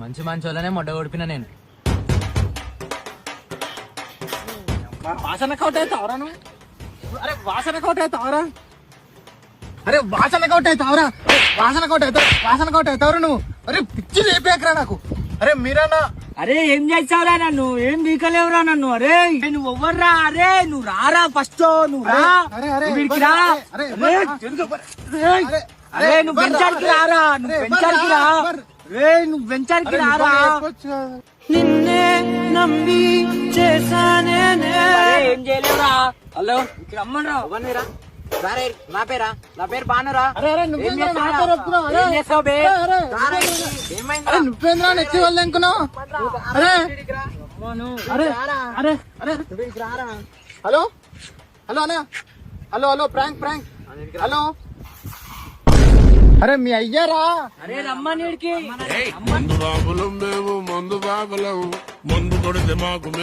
మంచి మంచి వాళ్ళనే మొడ్డ కొడిపిన నేను. వాసన కౌట్ అవుతావరా నువ్వు? అరే వాసన కౌట్ అవుతావరా? అరే వాసన కౌట్ అవుతావరా? వాసన కౌట్ అవుతావు వాసన కౌట్ అవుతావరా నువ్వు? అరే పిచ్చి లేపేకరా నాకు. అరే మీరన్నా అరే ఏం చేసావురా నన్ను? ఏం బీకలేవురా నన్ను? అరే నువ్వు ఎవర్రా? అరే నువ్వు రారా ఫస్ట్ నువ్వు రా. అరే, అరే, నువ్వు వీడికి రా. అరే, నువ్వు వెంచర్కి రారా? నువ్వు వెంచర్కి రా. వెంచర్కి రారా. నిన్నే నమ్మి చేశానే ఏం చేయలేవురా? హలో? ఇక్కడ రమ్మనరా. ఎవరినిరా? రారే, నా పేరా? నా పేరు బానురా నువ్వేంద్రా? వాళ్ళు అనుకున్నావు అరే. అరే అరే అరే. రారా. హలో? హలో అన్న hello hello prank prank. Hello? అరే మీ అయ్యారా? అరే రమ్మని వీడికి మందు బాబులం మేము మందు బాబులం మందు కొడితే మాకు